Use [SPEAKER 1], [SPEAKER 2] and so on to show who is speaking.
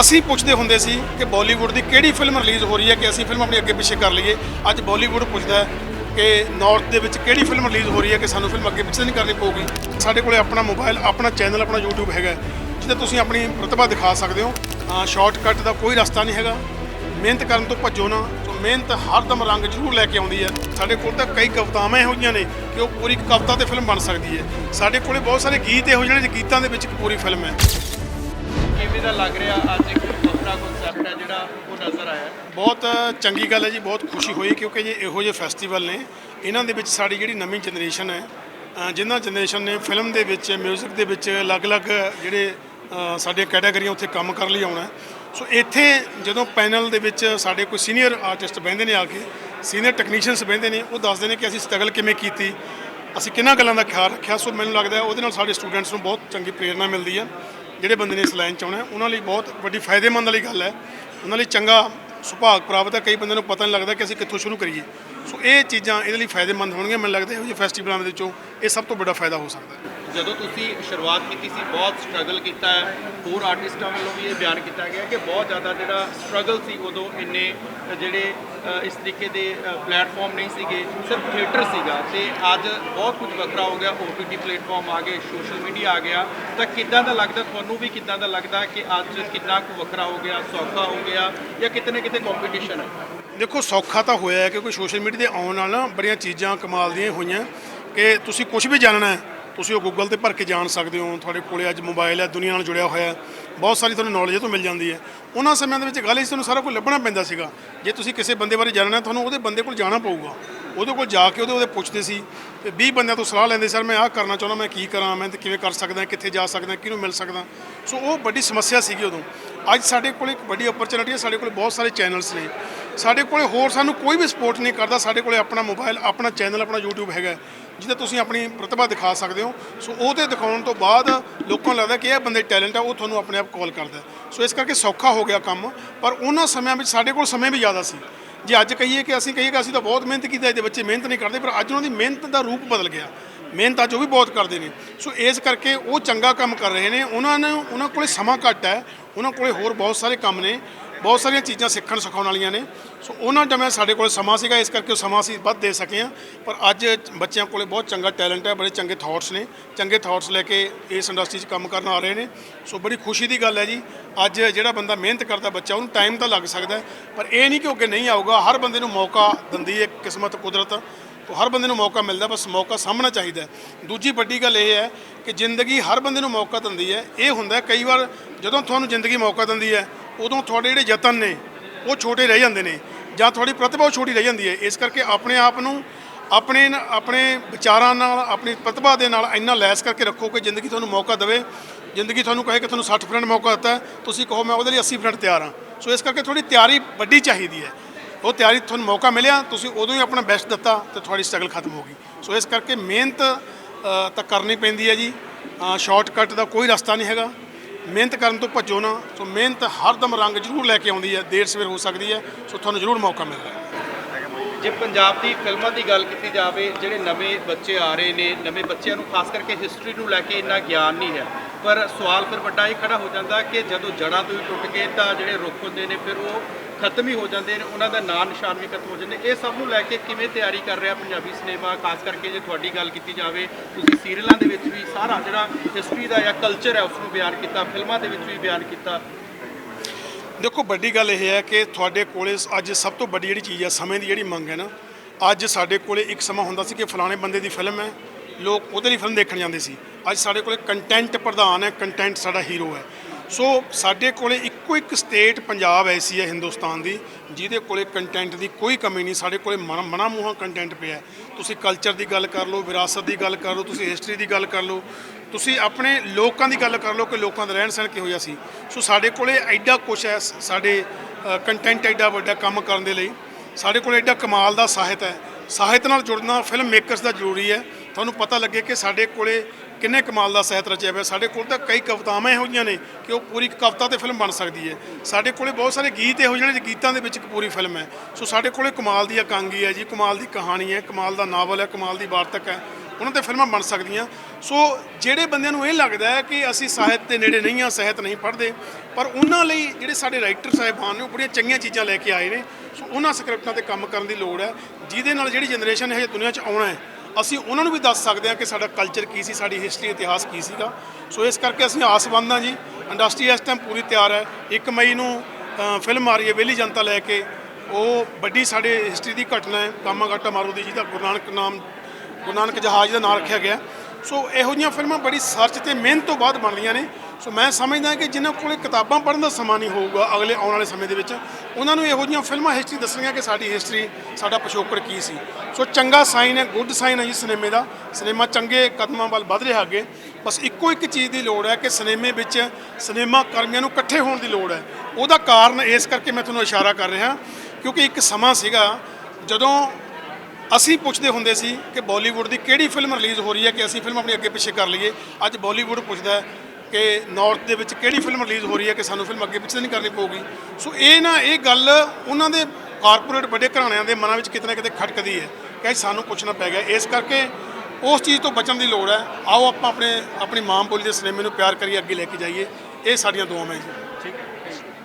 [SPEAKER 1] ਅਸੀਂ ਪੁੱਛਦੇ ਹੁੰਦੇ ਸੀ ਕਿ ਬਾਲੀਵੁੱਡ ਦੀ ਕਿਹੜੀ ਫਿਲਮ ਰਿਲੀਜ਼ ਹੋ ਰਹੀ ਹੈ ਕਿ ਅਸੀਂ ਫਿਲਮ ਆਪਣੀ ਅੱਗੇ ਪਿੱਛੇ ਕਰ ਲਈਏ। ਅੱਜ ਬਾਲੀਵੁੱਡ ਪੁੱਛਦਾ ਕਿ ਨਾਰਥ ਦੇ ਵਿੱਚ ਕਿਹੜੀ ਫਿਲਮ ਰਿਲੀਜ਼ ਹੋ ਰਹੀ ਹੈ ਕਿ ਸਾਨੂੰ ਫਿਲਮ ਅੱਗੇ ਪਿੱਛੇ ਨਹੀਂ ਕਰਨੀ ਪਊਗੀ। ਸਾਡੇ ਕੋਲੇ ਆਪਣਾ ਮੋਬਾਈਲ, ਆਪਣਾ ਚੈਨਲ, ਆਪਣਾ YouTube ਹੈਗਾ ਜਿੱਥੇ ਤੁਸੀਂ ਆਪਣੀ ਪ੍ਰਤਿਭਾ ਦਿਖਾ ਸਕਦੇ ਹੋ। ਸ਼ਾਰਟਕਟ ਦਾ ਕੋਈ ਰਸਤਾ ਨਹੀਂ ਹੈਗਾ। ਮਿਹਨਤ ਕਰਨ ਤੋਂ ਭੱਜੋ ਨਾ। ਮਿਹਨਤ ਹਰਦਮ ਰੰਗ ਜ਼ਰੂਰ ਲੈ ਕੇ ਆਉਂਦੀ ਹੈ। ਸਾਡੇ ਕੋਲ ਤਾਂ ਕਈ ਕਵਿਤਾਵਾਂ ਇਹੋ ਜਿਹੀਆਂ ਨੇ ਕਿ ਉਹ ਪੂਰੀ ਕਵਿਤਾ ਤੇ ਫਿਲਮ ਬਣ ਸਕਦੀ ਹੈ। ਸਾਡੇ ਕੋਲੇ ਬਹੁਤ ਸਾਰੇ ਗੀਤ ਇਹੋ ਜਿਹੇ ਨੇ, ਗੀਤਾਂ ਦੇ ਵਿੱਚ ਇੱਕ ਪੂਰੀ ਫਿਲਮ ਹੈ।
[SPEAKER 2] ਕਿਵੇਂ ਦਾ ਲੱਗ ਰਿਹਾ ਅੱਜ ਇੱਕ ਵੱਖਰਾ ਕਨਸੈਪਟ ਹੈ ਜਿਹੜਾ ਉਹ ਨਜ਼ਰ ਆਇਆ?
[SPEAKER 1] ਬਹੁਤ ਚੰਗੀ ਗੱਲ ਹੈ ਜੀ ਬਹੁਤ ਖੁਸ਼ੀ ਹੋਈ ਕਿਉਂਕਿ ਜੇ ਇਹੋ ਜਿਹੇ ਫੈਸਟੀਵਲ ਨੇ ਇਹਨਾਂ ਦੇ ਵਿੱਚ ਸਾਡੀ ਜਿਹੜੀ ਨਵੀਂ ਜਨਰੇਸ਼ਨ ਹੈ ਅ, ਜਿਨ੍ਹਾਂ ਜਨਰੇਸ਼ਨ ਨੇ ਫਿਲਮ ਦੇ ਵਿੱਚ ਮਿਊਜ਼ਿਕ ਦੇ ਵਿੱਚ ਅਲੱਗ-ਅਲੱਗ ਜਿਹੜੇ ਅ, ਸਾਡੇ ਕੈਟਾਗਰੀਆਂ ਉੱਥੇ ਕੰਮ ਕਰਨ ਲਈ ਆਉਣਾ ਸੋ ਇੱਥੇ ਜਦੋਂ ਪੈਨਲ ਦੇ ਵਿੱਚ ਸਾਡੇ ਕੋਈ ਸੀਨੀਅਰ ਆਰਟਿਸਟ ਬਹਿੰਦੇ ਨੇ ਆ ਕੇ ਸੀਨੀਅਰ ਟੈਕਨੀਸ਼ੀਅਨਸ ਬਹਿੰਦੇ ਨੇ ਉਹ ਦੱਸਦੇ ਨੇ ਕਿ ਅਸੀਂ ਸਟਰਗਲ ਕਿਵੇਂ ਕੀਤੀ ਅਸੀਂ ਕਿੰਨਾ ਗੱਲਾਂ ਦਾ ਖਿਆਲ ਰੱਖਿਆ। ਸੋ ਮੈਨੂੰ ਲੱਗਦਾ ਉਹਦੇ ਨਾਲ ਸਾਡੇ ਸਟੂਡੈਂਟਸ ਨੂੰ ਬਹੁਤ ਚੰਗੀ ਪ੍ਰੇਰਣਾ ਮਿਲਦੀ ਹੈ ਜਿਹੜੇ ਬੰਦੇ ਨੇ ਇਸ ਲਾਈਨ 'ਚ ਆਉਣਾ ਉਹਨਾਂ ਲਈ ਬਹੁਤ ਵੱਡੀ ਫਾਇਦੇਮੰਦ ਵਾਲੀ ਗੱਲ ਹੈ। ਉਹਨਾਂ ਲਈ ਚੰਗਾ ਸੁਭਾਗ ਪ੍ਰਾਪਤ ਹੈ, ਕਈ ਬੰਦਿਆਂ ਨੂੰ ਪਤਾ ਨਹੀਂ ਲੱਗਦਾ ਕਿ ਅਸੀਂ ਕਿੱਥੋਂ ਸ਼ੁਰੂ ਕਰੀਏ। ਸੋ ਇਹ ਚੀਜ਼ਾਂ ਇਹਦੇ ਲਈ ਫਾਇਦੇਮੰਦ ਹੋਣਗੀਆਂ, ਮੈਨੂੰ ਲੱਗਦਾ ਇਹੋ ਜਿਹੇ ਫੈਸਟੀਵਲਾਂ ਦੇ ਵਿੱਚੋਂ ਇਹ ਸਭ ਤੋਂ ਵੱਡਾ ਫਾਇਦਾ ਹੋ ਸਕਦਾ ਹੈ।
[SPEAKER 2] ਜਦੋਂ ਤੁਸੀਂ ਸ਼ੁਰੂਆਤ ਕੀਤੀ ਸੀ, ਬਹੁਤ ਸਟਰਗਲ ਕੀਤਾ ਹੈ। ਹੋਰ ਆਰਟਿਸਟਾਂ ਵੱਲੋਂ ਵੀ ਇਹ ਬਿਆਨ ਕੀਤਾ ਗਿਆ ਕਿ ਬਹੁਤ ਜ਼ਿਆਦਾ ਜਿਹੜਾ ਸਟਰਗਲ ਸੀ, ਉਦੋਂ ਇੰਨੇ ਜਿਹੜੇ ਇਸ ਤਰੀਕੇ ਦੇ ਪਲੇਟਫਾਰਮ ਨਹੀਂ ਸੀਗੇ, ਸਿਰਫ ਥੀਏਟਰ ਸੀਗਾ। ਤੇ ਅੱਜ ਬਹੁਤ ਕੁਝ ਵੱਖਰਾ ਹੋ ਗਿਆ OTT ਪਲੇਟਫਾਰਮ ਆ ਗਏ ਸੋਸ਼ਲ ਮੀਡੀਆ ਆ ਗਿਆ। ਤਾਂ ਕਿੱਦਾਂ ਦਾ ਲੱਗਦਾ, ਤੁਹਾਨੂੰ ਵੀ ਕਿੱਦਾਂ ਦਾ ਲੱਗਦਾ ਕਿ ਅੱਜ ਕਿੰਨਾ ਕੁ ਵੱਖਰਾ ਹੋ ਗਿਆ, ਸੌਖਾ ਹੋ ਗਿਆ ਜਾਂ ਕਿਤੇ ਨਾ ਕਿਤੇ ਕੰਪੀਟੀਸ਼ਨ ਹੈ?
[SPEAKER 1] ਦੇਖੋ, ਸੌਖਾ ਤਾਂ ਹੋਇਆ ਹੈ ਕਿਉਂਕਿ ਸੋਸ਼ਲ ਮੀਡੀਆ ਦੇ ਆਉਣ ਨਾਲ ਨਾ ਬੜੀਆਂ ਚੀਜ਼ਾਂ ਕਮਾਲ ਦੀਆਂ ਹੋਈਆਂ ਕਿ ਤੁਸੀਂ ਕੁਝ ਵੀ ਜਾਣਨਾ ਹੈ ਤੁਸੀਂ ਉਹ ਗੂਗਲ ਤੇ ਭਰ ਕੇ ਜਾਣ ਸਕਦੇ ਹੋ, ਤੁਹਾਡੇ ਕੋਲੇ ਅੱਜ ਮੋਬਾਈਲ ਹੈ, ਦੁਨੀਆ ਨਾਲ ਜੁੜਿਆ ਹੋਇਆ ਹੈ, ਬਹੁਤ ਸਾਰੀ ਤੁਹਾਨੂੰ ਨੌਲੇਜ ਤੋਂ ਮਿਲ ਜਾਂਦੀ ਹੈ। ਉਹਨਾਂ ਸਮਿਆਂ ਦੇ ਵਿੱਚ ਗੱਲ ਇਹ ਸੀ ਤੁਹਾਨੂੰ ਸਾਰਾ ਕੁਝ ਲੱਭਣਾ ਪੈਂਦਾ ਸੀਗਾ। ਜੇ ਤੁਸੀਂ ਕਿਸੇ ਬੰਦੇ ਬਾਰੇ ਜਾਣਨਾ ਤੁਹਾਨੂੰ ਉਹਦੇ ਬੰਦੇ ਕੋਲ ਜਾਣਾ ਪਊਗਾ। ਉਹਦੇ ਕੋਲ ਜਾ ਕੇ ਉਹਦੇ ਉਹਦੇ ਪੁੱਛਦੇ ਸੀ, ਤੇ 20 ਬੰਦਿਆਂ ਤੋਂ ਸਲਾਹ ਲੈਂਦੇ ਸਰ, ਮੈਂ ਆਹ ਕਰਨਾ ਚਾਹੁੰਦਾ, ਮੈਂ ਕੀ ਕਰਾਂ, ਮੈਂ ਤੇ ਕਿਵੇਂ ਕਰ ਸਕਦਾ, ਕਿੱਥੇ ਜਾ ਸਕਦਾ, ਕਿਹਨੂੰ ਮਿਲ ਸਕਦਾ? ਸੋ ਉਹ ਵੱਡੀ ਸਮੱਸਿਆ ਸੀਗੀ ਉਦੋਂ। ਅੱਜ ਸਾਡੇ ਕੋਲ ਇੱਕ ਵੱਡੀ ਓਪਰਚੁਨਿਟੀ ਹੈ, ਸਾਡੇ ਕੋਲ ਬਹੁਤ ਸਾਰੇ ਚੈਨਲਸ ਨੇ। ਸਾਡੇ ਕੋਲੇ ਹੋਰ ਸਾਨੂੰ ਕੋਈ ਵੀ ਸਪੋਰਟ ਨਹੀਂ ਕਰਦਾ, ਸਾਡੇ ਕੋਲੇ ਆਪਣਾ ਮੋਬਾਈਲ ਆਪਣਾ ਚੈਨਲ ਆਪਣਾ YouTube ਹੈਗਾ ਜਿੱਥੇ ਤੁਸੀਂ ਆਪਣੀ ਪ੍ਰਤਿਭਾ ਦਿਖਾ ਸਕਦੇ ਹੋ। ਸੋ ਉਹ ਤੇ ਦਿਖਾਉਣ ਤੋਂ ਬਾਅਦ ਲੋਕਾਂ ਨੂੰ ਲੱਗਦਾ ਕਿ ਇਹ ਬੰਦੇ ਟੈਲੈਂਟ ਆ, ਉਹ ਤੁਹਾਨੂੰ ਆਪਣੇ ਆਪ ਕਾਲ ਕਰਦਾ ਸੋ ਇਸ ਕਰਕੇ ਸੌਖਾ ਹੋ ਗਿਆ ਕੰਮ, ਪਰ ਉਹਨਾਂ ਸਮਿਆਂ ਵਿੱਚ ਸਾਡੇ ਕੋਲ ਸਮੇਂ ਵੀ ਜ਼ਿਆਦਾ ਸੀ। ਜੇ ਅੱਜ ਕਹੀਏ ਕਿ ਅਸੀਂ ਕਹੀਏ ਕਿ ਅਸੀਂ ਤਾਂ ਬਹੁਤ ਮਿਹਨਤ ਕੀਤੀ ਇਹਦੇ ਬੱਚੇ ਮਿਹਨਤ ਨਹੀਂ ਕਰਦੇ, ਪਰ ਅੱਜ ਉਹਨਾਂ ਦੀ ਮਿਹਨਤ ਦਾ ਰੂਪ ਬਦਲ ਗਿਆ। ਮਿਹਨਤ ਅੱਜ ਉਹ ਵੀ ਬਹੁਤ ਕਰਦੇ ਨੇ। ਸੋ ਇਸ ਕਰਕੇ ਉਹ ਚੰਗਾ ਕੰਮ ਕਰ ਰਹੇ ਨੇ। ਉਹਨਾਂ ਨੂੰ, ਉਹਨਾਂ ਕੋਲੇ ਸਮਾਂ ਘੱਟ ਹੈ, ਉਹਨਾਂ ਕੋਲੇ ਹੋਰ ਬਹੁਤ ਸਾਰੇ ਕੰਮ ਨੇ। ਬਹੁਤ ਸਾਰੀਆਂ ਚੀਜ਼ਾਂ ਸਿੱਖਣ ਸਿਖਾਉਣ ਵਾਲੀਆਂ ਨੇ। ਸੋ ਉਹਨਾਂ ਜਿਵੇਂ ਸਾਡੇ ਕੋਲ ਸਮਾਂ ਸੀਗਾ, ਇਸ ਕਰਕੇ ਉਹ ਸਮਾਂ ਅਸੀਂ ਵੱਧ ਦੇ ਸਕੇ ਹਾਂ। ਪਰ ਅੱਜ ਬੱਚਿਆਂ ਕੋਲੇ ਬਹੁਤ ਚੰਗਾ ਟੈਲੈਂਟ ਹੈ, ਬੜੇ ਚੰਗੇ ਥਾਟਸ ਨੇ। ਚੰਗੇ ਥਾਟਸ ਲੈ ਕੇ ਇਸ ਇੰਡਸਟਰੀ 'ਚ ਕੰਮ ਕਰਨ ਆ ਰਹੇ ਨੇ। ਸੋ ਬੜੀ ਖੁਸ਼ੀ ਦੀ ਗੱਲ ਹੈ ਜੀ, ਅੱਜ ਜਿਹੜਾ ਬੰਦਾ ਮਿਹਨਤ ਕਰਦਾ ਬੱਚਾ, ਉਹਨੂੰ ਟਾਈਮ ਤਾਂ ਲੱਗ ਸਕਦਾ ਪਰ ਇਹ ਨਹੀਂ ਕਿ ਉਹ ਅੱਗੇ ਨਹੀਂ ਆਊਗਾ, ਹਰ ਬੰਦੇ ਨੂੰ ਮੌਕਾ ਦਿੰਦੀ ਹੈ ਕਿਸਮਤ ਕੁਦਰਤ। ਤੋ ਹਰ ਬੰਦੇ ਨੂੰ ਮੌਕਾ ਮਿਲਦਾ, ਬਸ ਮੌਕਾ ਸਾਹਮਣਾ ਚਾਹੀਦਾ ਦੂਜੀ ਵੱਡੀ ਗੱਲ ਇਹ ਹੈ ਕਿ ਜ਼ਿੰਦਗੀ ਹਰ ਬੰਦੇ ਨੂੰ ਮੌਕਾ ਦਿੰਦੀ ਹੈ। ਇਹ ਹੁੰਦਾ ਕਈ ਵਾਰ ਜਦੋਂ ਤੁਹਾਨੂੰ ਜ਼ਿੰਦਗੀ ਮੌਕਾ ਦਿੰਦੀ ਹੈ ਉਦੋਂ ਤੁਹਾਡੇ ਜਿਹੜੇ ਯਤਨ ਨੇ, ਉਹ ਛੋਟੇ ਰਹਿ ਜਾਂਦੇ ਨੇ ਜਾਂ ਤੁਹਾਡੀ ਪ੍ਰਤਿਭਾ ਉਹ ਛੋਟੀ ਰਹਿ ਜਾਂਦੀ ਹੈ। ਇਸ ਕਰਕੇ ਆਪਣੇ ਆਪ ਨੂੰ ਆਪਣੇ ਆਪਣੇ ਵਿਚਾਰਾਂ ਨਾਲ, ਆਪਣੀ ਪ੍ਰਤਿਭਾ ਦੇ ਨਾਲ ਇੰਨਾ ਲੈਸ ਕਰਕੇ ਰੱਖੋ ਕਿ ਜ਼ਿੰਦਗੀ ਤੁਹਾਨੂੰ ਮੌਕਾ ਦੇਵੇ। ਜ਼ਿੰਦਗੀ ਤੁਹਾਨੂੰ ਕਹੇ ਕਿ ਤੁਹਾਨੂੰ 60% ਮੌਕਾ ਦਿੱਤਾ ਤੁਸੀਂ ਕਹੋ ਮੈਂ ਉਹਦੇ ਲਈ 80% ਤਿਆਰ ਹਾਂ। ਸੋ ਇਸ ਕਰਕੇ ਥੋੜੀ ਤਿਆਰੀ ਵੱਡੀ ਚਾਹੀਦੀ ਹੈ। ਉਹ ਤਿਆਰੀ ਤੁਹਾਨੂੰ ਮੌਕਾ ਮਿਲਿਆ, ਤੁਸੀਂ ਉਦੋਂ ਹੀ ਆਪਣਾ ਬੈਸਟ ਦਿੱਤਾ ਤੇ ਤੁਹਾਡੀ ਸਟਰਗਲ ਖਤਮ ਹੋ ਗਈ। ਸੋ ਇਸ ਕਰਕੇ ਮਿਹਨਤ ਤਾਂ ਕਰਨੀ ਪੈਂਦੀ ਹੈ ਜੀ। ਸ਼ਾਰਟਕਟ ਦਾ ਕੋਈ ਰਸਤਾ ਨਹੀਂ ਹੈਗਾ। ਮਿਹਨਤ ਕਰਨ ਤੋਂ ਭੱਜੋ ਨਾ, ਸੋ ਮਿਹਨਤ ਹਰਦਮ ਰੰਗ ਜ਼ਰੂਰ ਲੈ ਕੇ ਆਉਂਦੀ ਹੈ, ਦੇਰ ਸਵੇਰ ਹੋ ਸਕਦੀ ਹੈ, ਸੋ ਤੁਹਾਨੂੰ ਜ਼ਰੂਰ ਮੌਕਾ ਮਿਲਦਾ ਹੈ।
[SPEAKER 2] ਜੇ ਪੰਜਾਬ ਦੀ ਫਿਲਮਾਂ ਦੀ ਗੱਲ ਕੀਤੀ ਜਾਵੇ, ਜਿਹੜੇ ਨਵੇਂ ਬੱਚੇ ਆ ਰਹੇ ਨੇ, ਨਵੇਂ ਬੱਚਿਆਂ ਨੂੰ ਖਾਸ ਕਰਕੇ ਹਿਸਟਰੀ ਨੂੰ ਲੈ ਕੇ ਇੰਨਾ ਗਿਆਨ ਨਹੀਂ ਹੈ। ਪਰ ਸਵਾਲ ਫਿਰ ਵੱਡਾ ਇਹ ਖੜਾ ਹੋ ਜਾਂਦਾ ਕਿ ਜਦੋਂ ਜੜ੍ਹਾਂ ਤੋਂ ਹੀ ਟੁੱਟ ਗਏ ਤਾਂ ਜਿਹੜੇ ਰੁੱਖ ਹੁੰਦੇ ਨੇ, ਫਿਰ ਉਹ ਖਤਮ ਹੀ ਹੋ ਜਾਂਦੇ ਨੇ, ਉਹਨਾਂ ਦਾ ਨਾਂ ਨਿਸ਼ਾਨ ਵੀ ਖਤਮ ਹੋ ਜਾਂਦੇ ਇਹ ਸਭ ਨੂੰ ਲੈ ਕੇ ਕਿਵੇਂ ਤਿਆਰੀ ਕਰ ਰਿਹਾ ਪੰਜਾਬੀ ਸਿਨੇਮਾ? ਖਾਸ ਕਰਕੇ ਜੇ ਤੁਹਾਡੀ ਗੱਲ ਕੀਤੀ ਜਾਵੇ, ਤੁਸੀਂ ਸੀਰੀਅਲਾਂ ਦੇ ਵਿੱਚ ਵੀ ਸਾਰਾ ਜਿਹੜਾ ਹਿਸਟਰੀ ਦਾ ਜਾਂ ਕਲਚਰ ਹੈ ਉਸ ਨੂੰ ਬਿਆਨ ਕੀਤਾ, ਫਿਲਮਾਂ ਦੇ ਵਿੱਚ ਵੀ ਬਿਆਨ ਕੀਤਾ।
[SPEAKER 1] ਦੇਖੋ, ਵੱਡੀ ਗੱਲ ਇਹ ਹੈ ਕਿ ਤੁਹਾਡੇ ਕੋਲੇ ਅੱਜ ਸਭ ਤੋਂ ਵੱਡੀ ਜਿਹੜੀ ਚੀਜ਼ ਹੈ, ਸਮੇਂ ਦੀ ਜਿਹੜੀ ਮੰਗ ਹੈ ਨਾ, ਅੱਜ ਸਾਡੇ ਕੋਲੇ ਇੱਕ ਸਮਾਂ ਹੁੰਦਾ ਸੀ ਕਿ ਫਲਾਣੇ ਬੰਦੇ ਦੀ ਫਿਲਮ ਹੈ, ਲੋਕ ਉਹਦੇ ਲਈ ਫਿਲਮ ਦੇਖਣ ਜਾਂਦੇ ਸੀ। ਅੱਜ ਸਾਡੇ ਕੋਲੇ ਕੰਟੈਂਟ ਪ੍ਰਧਾਨ ਹੈ ਕੰਟੈਂਟ ਸਾਡਾ ਹੀਰੋ ਹੈ। ਸੋ ਸਾਡੇ ਕੋਲੇ ਇੱਕੋ ਇੱਕ ਸਟੇਟ ਪੰਜਾਬ ਐਸੀ ਹੈ ਹਿੰਦੁਸਤਾਨ ਦੀ, ਜਿਹਦੇ ਕੋਲੇ ਕੰਟੈਂਟ ਦੀ ਕੋਈ ਕਮੀ ਨਹੀਂ, ਸਾਡੇ ਕੋਲੇ ਮਨ ਮਨਾ ਮੂੰਹਾਂ ਕੰਟੈਂਟ ਪਿਆ ਤੁਸੀਂ ਕਲਚਰ ਦੀ ਗੱਲ ਕਰ ਲਓ, ਵਿਰਾਸਤ ਦੀ ਗੱਲ ਕਰ ਲਓ, ਤੁਸੀਂ ਹਿਸਟਰੀ ਦੀ ਗੱਲ ਕਰ ਲਓ ਤੁਸੀਂ ਆਪਣੇ ਲੋਕਾਂ ਦੀ ਗੱਲ ਕਰ ਲਓ ਕਿ ਲੋਕਾਂ ਦਾ ਰਹਿਣ ਸਹਿਣ ਕਿਹੋ ਜਿਹਾ ਸੀ। ਸੋ ਸਾਡੇ ਕੋਲੇ ਐਡਾ ਕੁਛ ਹੈ ਸਾਡੇ ਕੰਟੈਂਟ ਐਡਾ ਵੱਡਾ ਕੰਮ ਕਰਨ ਦੇ ਲਈ। ਸਾਡੇ ਕੋਲ ਐਡਾ ਕਮਾਲ ਦਾ ਸਾਹਿਤ ਹੈ। ਸਾਹਿਤ ਨਾਲ ਜੁੜਨਾ ਫਿਲਮ ਮੇਕਰਸ ਦਾ ਜ਼ਰੂਰੀ ਹੈ। ਤੁਹਾਨੂੰ ਪਤਾ ਲੱਗੇ ਕਿ ਸਾਡੇ ਕੋਲੇ ਕਿੰਨੇ ਕਮਾਲ ਦਾ ਸਾਹਿਤ ਰਚਿਆ ਹੋਇਆ। ਸਾਡੇ ਕੋਲ ਤਾਂ ਕਈ ਕਵਿਤਾਵਾਂ ਇਹੋ ਜਿਹੀਆਂ ਨੇ ਕਿ ਉਹ ਪੂਰੀ ਕਵਿਤਾ ਤੇ ਫਿਲਮ ਬਣ ਸਕਦੀ ਹੈ। ਸਾਡੇ ਕੋਲੇ ਬਹੁਤ ਸਾਰੇ ਗੀਤ ਇਹੋ ਜਿਹੇ ਨੇ ਗੀਤਾਂ ਦੇ ਵਿੱਚ ਇੱਕ ਪੂਰੀ ਫਿਲਮ ਹੈ। ਸੋ ਸਾਡੇ ਕੋਲੇ ਕਮਾਲ ਦੀ ਇਕਾਂਗੀ ਹੈ ਜੀ, ਕਮਾਲ ਦੀ ਕਹਾਣੀ ਹੈ, ਕਮਾਲ ਦਾ ਨਾਵਲ ਹੈ, ਕਮਾਲ ਦੀ ਵਾਰਤਕ ਹੈ। ਉਹਨਾਂ ਤੇ ਫਿਲਮਾਂ ਬਣ ਸਕਦੀਆਂ। ਸੋ ਜਿਹੜੇ ਬੰਦਿਆਂ ਨੂੰ ਇਹ ਲੱਗਦਾ ਹੈ ਕਿ ਅਸੀਂ ਸਾਹਿਤ ਦੇ ਨੇੜੇ ਨਹੀਂ ਆ ਸਾਹਿਤ ਨਹੀਂ ਪੜ੍ਹਦੇ, ਪਰ ਉਹਨਾਂ ਲਈ ਜਿਹੜੇ ਸਾਡੇ ਰਾਈਟਰ ਸਾਹਿਬਾਨ ਨੇ, ਉਹ ਬੜੀਆਂ ਚੰਗੀਆਂ ਚੀਜ਼ਾਂ ਲੈ ਕੇ ਆਏ ਨੇ। ਸੋ ਉਹਨਾਂ ਸਕ੍ਰਿਪਟਾਂ ਤੇ ਕੰਮ ਕਰਨ ਦੀ ਲੋੜ ਹੈ, ਜਿਹਦੇ ਨਾਲ ਜਿਹੜੀ ਜਨਰੇਸ਼ਨ ਹੈ ਦੁਨੀਆ 'ਚ ਆਉਣਾ ਹੈ, ਅਸੀਂ ਉਹਨਾਂ ਨੂੰ ਵੀ ਦੱਸ ਸਕਦੇ ਹਾਂ ਕਿ ਸਾਡਾ ਕਲਚਰ ਕੀ ਸੀ, ਸਾਡੀ ਹਿਸਟਰੀ ਇਤਿਹਾਸ ਕੀ ਸੀਗਾ। ਸੋ ਇਸ ਕਰਕੇ ਅਸੀਂ ਆਸਵੰਦ ਹਾਂ ਜੀ, ਇੰਡਸਟਰੀ ਇਸ ਟਾਈਮ ਪੂਰੀ ਤਿਆਰ ਹੈ। 1 ਮਈ ਨੂੰ ਫਿਲਮ ਆ ਰਹੀ ਹੈ, ਵਿਹਲੀ ਜਨਤਾ ਲੈ ਕੇ। ਉਹ ਵੱਡੀ ਸਾਡੇ ਹਿਸਟਰੀ ਦੀ ਘਟਨਾ ਹੈ ਕਾਮਾਗਾਟਾ ਮਾਰੂ ਦੀ ਜਿਹਦਾ ਗੁਰੂ ਨਾਨਕ ਨਾਮ ਗੁਰੂ ਨਾਨਕ ਜਹਾਜ਼ ਦਾ ਨਾਮ ਰੱਖਿਆ ਗਿਆ। ਸੋ ਇਹੋ ਜਿਹੀਆਂ ਫਿਲਮਾਂ ਬੜੀ ਸਰਚ ਤੇ ਮਿਹਨਤ ਤੋਂ ਬਾਅਦ ਬਣਦੀਆਂ ਨੇ। ਸੋ ਮੈਂ ਸਮਝਦਾ ਕਿ ਜਿਨ੍ਹਾਂ ਕੋਲੇ ਕਿਤਾਬਾਂ ਪੜ੍ਹਨ ਦਾ ਸਮਾਂ ਨਹੀਂ ਹੋਊਗਾ ਅਗਲੇ ਆਉਣ ਵਾਲੇ ਸਮੇਂ ਦੇ ਵਿੱਚ, ਉਹਨਾਂ ਨੂੰ ਇਹੋ ਜਿਹੀਆਂ ਫਿਲਮਾਂ ਹਿਸਟਰੀ ਦੱਸਣੀਆਂ ਕਿ ਸਾਡੀ ਹਿਸਟਰੀ ਸਾਡਾ ਪਿਛੋਕੜ ਕੀ ਸੀ। ਸੋ ਚੰਗਾ ਸਾਈਨ ਹੈ ਗੁੱਡ ਸਾਈਨ ਹੈ ਜੀ ਸਿਨੇਮੇ ਦਾ। ਸਿਨੇਮਾ ਚੰਗੇ ਕਦਮਾਂ ਵੱਲ ਵੱਧ ਰਿਹਾ ਅੱਗੇ। ਬਸ ਇੱਕੋ ਇੱਕ ਚੀਜ਼ ਦੀ ਲੋੜ ਹੈ ਕਿ ਸਿਨੇਮੇ ਵਿੱਚ ਸਿਨੇਮਾ ਕਰਮੀਆਂ ਨੂੰ ਇਕੱਠੇ ਹੋਣ ਦੀ ਲੋੜ ਹੈ। ਉਹਦਾ ਕਾਰਨ ਇਸ ਕਰਕੇ ਮੈਂ ਤੁਹਾਨੂੰ ਇਸ਼ਾਰਾ ਕਰ ਰਿਹਾ, ਕਿਉਂਕਿ ਇੱਕ ਸਮਾਂ ਸੀਗਾ ਜਦੋਂ ਅਸੀਂ ਪੁੱਛਦੇ ਹੁੰਦੇ ਸੀ ਕਿ ਬਾਲੀਵੁੱਡ ਦੀ ਕਿਹੜੀ ਫਿਲਮ ਰਿਲੀਜ਼ ਹੋ ਰਹੀ ਹੈ ਕਿ ਅਸੀਂ ਫਿਲਮ ਆਪਣੀ ਅੱਗੇ ਪਿੱਛੇ ਕਰ ਲਈਏ। ਅੱਜ ਬਾਲੀਵੁੱਡ ਪੁੱਛਦਾ ਕਿ ਨਾਰਥ ਦੇ ਵਿੱਚ ਕਿਹੜੀ ਫਿਲਮ ਰਿਲੀਜ਼ ਹੋ ਰਹੀ ਹੈ ਕਿ ਸਾਨੂੰ ਫਿਲਮ ਅੱਗੇ ਪਿੱਛੇ ਨਹੀਂ ਕਰਨੀ ਪਊਗੀ। ਸੋ ਇਹ ਨਾ, ਇਹ ਗੱਲ ਉਹਨਾਂ ਦੇ ਕਾਰਪੋਰੇਟ ਵੱਡੇ ਘਰਾਣਿਆਂ ਦੇ ਮਨਾਂ ਵਿੱਚ ਕਿਤੇ ਨਾ ਕਿਤੇ ਖਟਕਦੀ ਹੈ ਕਿ ਸਾਨੂੰ ਪੁੱਛਣਾ ਪੈ ਗਿਆ। ਇਸ ਕਰਕੇ ਉਸ ਚੀਜ਼ ਤੋਂ ਬਚਣ ਦੀ ਲੋੜ ਹੈ। ਆਓ ਆਪਾਂ ਆਪਣੇ, ਆਪਣੀ ਮਾਂ ਬੋਲੀ ਦੇ ਸਿਨੇਮੇ ਨੂੰ ਪਿਆਰ ਕਰੀਏ, ਅੱਗੇ ਲੈ ਕੇ ਜਾਈਏ। ਇਹ ਸਾਡੀਆਂ ਦੁਆਵਾਂ ਹੈ ਜੀ।